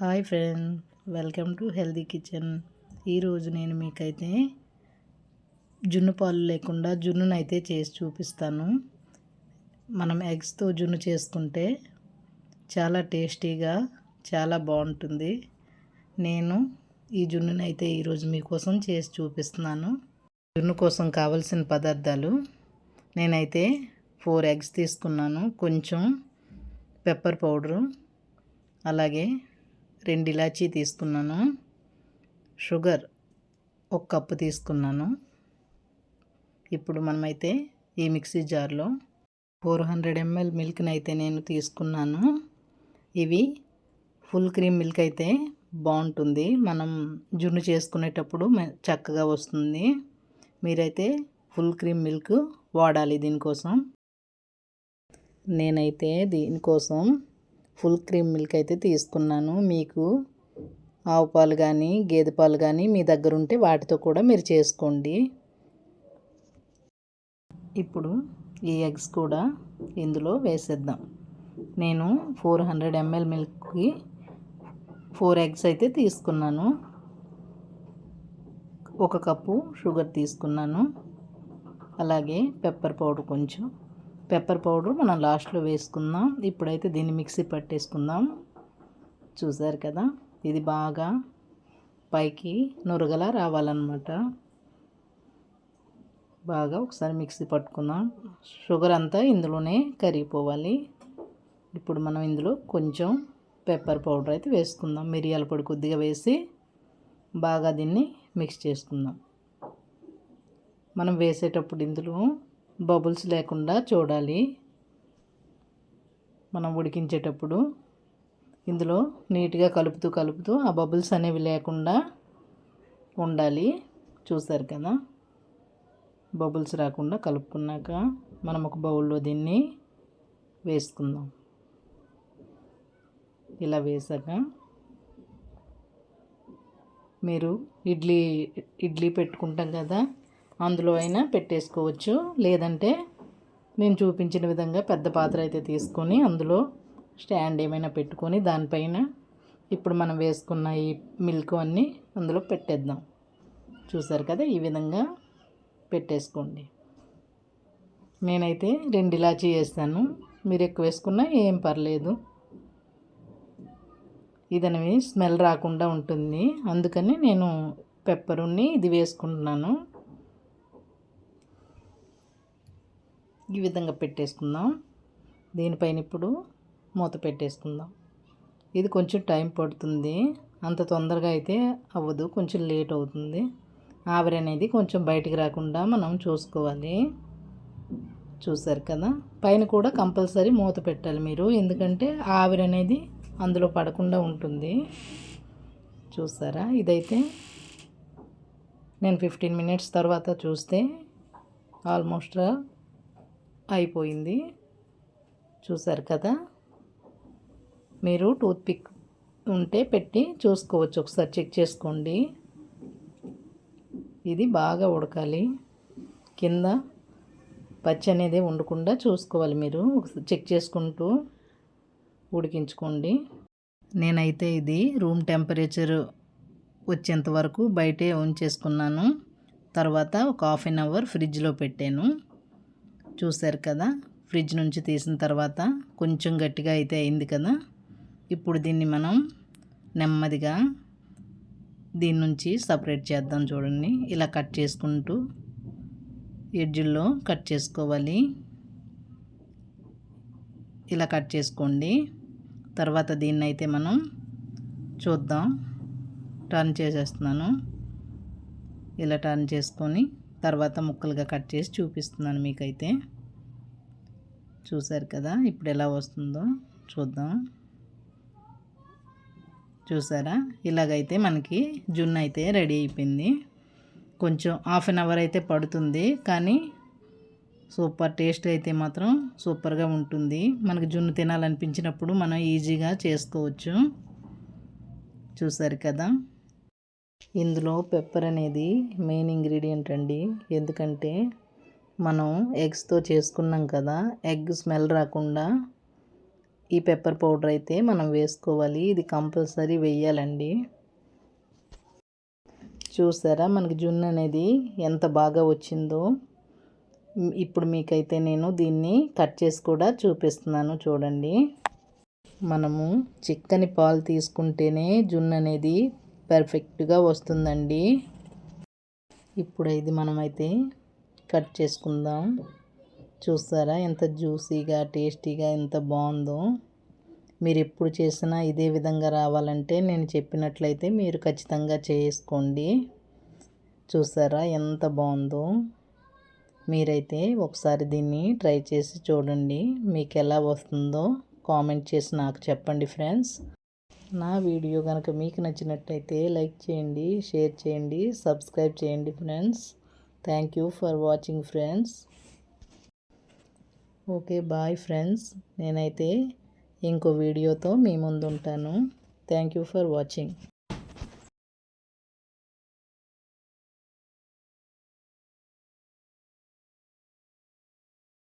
Hi friend welcome to healthy kitchen. ఈరోజు నేను మీకైతే జున్ను పాలు లేకుండా జున్నును అయితే చేసి చూపిస్తాను. మనం ఎగ్స్తో జున్ను చేసుకుంటే చాలా టేస్టీగా చాలా బాగుంటుంది. నేను ఈ జున్నును అయితే ఈరోజు మీకోసం చేసి చూపిస్తున్నాను. జున్ను కోసం కావలసిన పదార్థాలు నేనైతే ఫోర్ ఎగ్స్ తీసుకున్నాను. కొంచెం పెప్పర్ పౌడరు అలాగే రెండు ఇలాచీ తీసుకున్నాను. షుగర్ ఒక కప్పు తీసుకున్నాను. ఇప్పుడు మనమైతే ఈ మిక్సీ జార్లో ఫోర్ హండ్రెడ్ ఎంఎల్ మిల్క్ని అయితే నేను తీసుకున్నాను. ఇవి ఫుల్ క్రీమ్ మిల్క్ అయితే బాగుంటుంది. మనం జున్ను చేసుకునేటప్పుడు చక్కగా వస్తుంది. మీరైతే ఫుల్ క్రీమ్ మిల్క్ వాడాలి దీనికోసం. నేనైతే దీనికోసం ఫుల్ క్రీమ్ మిల్క్ అయితే తీసుకున్నాను. మీకు ఆవు పాలు కానీ గేదె పాలు కానీ మీ దగ్గర ఉంటే వాటితో కూడా మీరు చేసుకోండి. ఇప్పుడు ఈ ఎగ్స్ కూడా ఇందులో వేసేద్దాం. నేను ఫోర్ హండ్రెడ్ ఎంఎల్ మిల్క్కి ఫోర్ ఎగ్స్ అయితే తీసుకున్నాను. ఒక కప్పు షుగర్ తీసుకున్నాను. అలాగే పెప్పర్ పౌడర్ కొంచెం. పెప్పర్ పౌడర్ మనం లాస్ట్లో వేసుకుందాం. ఇప్పుడైతే దీన్ని మిక్సీ పట్టేసుకుందాం. చూసారు కదా? ఇది బాగా పైకి నురగలా రావాలన్నమాట. బాగా ఒకసారి మిక్సీ పట్టుకుందాం. షుగర్ అంతా ఇందులోనే కరిగిపోవాలి. ఇప్పుడు మనం ఇందులో కొంచెం పెప్పర్ పౌడర్ అయితే వేసుకుందాం. మిరియాల పొడి కొద్దిగా వేసి బాగా దీన్ని మిక్స్ చేసుకుందాం. మనం వేసేటప్పుడు ఇందులో బబుల్స్ లేకుండా చూడాలి. మనం ఉడికించేటప్పుడు ఇందులో నీట్గా కలుపుతూ కలుపుతూ ఆ బబుల్స్ అనేవి లేకుండా ఉండాలి. చూసారు కదా? బబుల్స్ రాకుండా కలుపుకున్నాక మనం ఒక బౌల్లో దీన్ని వేసుకుందాం. ఇలా వేసాక మీరు ఇడ్లీ ఇడ్లీ పెట్టుకుంటాం కదా? అందులో అయినా పెట్టేసుకోవచ్చు. లేదంటే నేను చూపించిన విధంగా పెద్ద పాత్ర అయితే తీసుకొని అందులో స్టాండ్ ఏమైనా పెట్టుకొని దానిపైన ఇప్పుడు మనం వేసుకున్న ఈ మిల్క్ అన్నీ అందులో పెట్టేద్దాం. చూసారు కదా? ఈ విధంగా పెట్టేసుకోండి. నేనైతే రెండు ఇలాచీ వేస్తాను. మీరు ఎక్కువ వేసుకున్నా ఏం పర్లేదు. ఇదనేవి స్మెల్ రాకుండా ఉంటుంది. అందుకని నేను పెప్పరుని ఇది వేసుకుంటున్నాను. ఈ విధంగా పెట్టేసుకుందాం. దీనిపైన ఇప్పుడు మూత పెట్టేసుకుందాం. ఇది కొంచెం టైం పడుతుంది. అంత తొందరగా అయితే అవ్వదు. కొంచెం లేట్ అవుతుంది. ఆవిరి అనేది కొంచెం బయటికి రాకుండా మనం చూసుకోవాలి. చూసారు కదా? పైన కూడా కంపల్సరీ మూత పెట్టాలి మీరు. ఎందుకంటే ఆవిరి అనేది అందులో పడకుండా ఉంటుంది. చూసారా? ఇదైతే నేను ఫిఫ్టీన్ మినిట్స్ తర్వాత చూస్తే ఆల్మోస్ట్ అయిపోయింది. చూసారు కదా? మీరు టూత్పిక్ ఉంటే పెట్టి చూసుకోవచ్చు. ఒకసారి చెక్ చేసుకోండి. ఇది బాగా ఉడకాలి. కింద పచ్చి అనేది ఉండకుండా చూసుకోవాలి మీరు. చెక్ చేసుకుంటూ ఉడికించుకోండి. నేనైతే ఇది రూమ్ టెంపరేచర్ వచ్చేంత వరకు బయటే ఉంచేసుకున్నాను. తర్వాత ఒక హాఫ్ అన్ అవర్ ఫ్రిడ్జ్లో పెట్టాను. చూశారు కదా? ఫ్రిడ్జ్ నుంచి తీసిన తర్వాత కొంచెం గట్టిగా అయితే అయింది కదా? ఇప్పుడు దీన్ని మనం నెమ్మదిగా దీని నుంచి సపరేట్ చేద్దాం చూడండి. ఇలా కట్ చేసుకుంటూ ఎడ్జుల్లో కట్ చేసుకోవాలి. ఇలా కట్ చేసుకోండి. తర్వాత దీన్ని అయితే మనం చూద్దాం. టర్న్ చేసేస్తున్నాను. ఇలా టర్న్ చేసుకొని తర్వాత ముక్కలుగా కట్ చేసి చూపిస్తున్నాను మీకైతే. చూసారు కదా? ఇప్పుడు ఎలా వస్తుందో చూద్దాం. చూసారా ఇలాగైతే మనకి జున్ను అయితే రెడీ అయిపోయింది. కొంచెం హాఫ్ అన్ అవర్ అయితే పడుతుంది కానీ సూపర్ టేస్ట్ అయితే మాత్రం సూపర్గా ఉంటుంది. మనకు జున్ను తినాలనిపించినప్పుడు మనం ఈజీగా చేసుకోవచ్చు. చూసారు కదా? ఇందులో పెప్పర్ అనేది మెయిన్ ఇంగ్రీడియంట్ అండి. ఎందుకంటే మనం ఎగ్స్తో చేసుకున్నాం కదా ఎగ్ స్మెల్ రాకుండా ఈ పెప్పర్ పౌడర్ అయితే మనం వేసుకోవాలి. ఇది కంపల్సరీ వేయాలండి. చూసారా మనకి జున్ను అనేది ఎంత బాగా వచ్చిందో? ఇప్పుడు మీకైతే నేను దీన్ని కట్ చేసి కూడా చూపిస్తున్నాను చూడండి. మనము చిక్కని పాలు తీసుకుంటేనే జున్ను అనేది పర్ఫెక్ట్గా వస్తుందండి. ఇప్పుడు ఇది మనమైతే కట్ చేసుకుందాం. చూస్తారా ఎంత జ్యూసీగా టేస్టీగా ఎంత బాగుందో. మీరు ఎప్పుడు చేసినా ఇదే విధంగా రావాలంటే నేను చెప్పినట్లయితే మీరు ఖచ్చితంగా చేసుకోండి. చూసారా ఎంత బాగుందో. మీరైతే ఒకసారి దీన్ని ట్రై చేసి చూడండి. మీకు ఎలా వస్తుందో కామెంట్ చేసి నాకు చెప్పండి ఫ్రెండ్స్. నా వీడియో కనుక మీకు నచ్చినట్టయితే లైక్ చేయండి షేర్ చేయండి సబ్స్క్రైబ్ చేయండి friends. Thank you for watching friends okay bye friends నేనైతే ఇంకో వీడియోతో మీ ముందు ఉంటాను థ్యాంక్ యూ ఫర్ వాచింగ్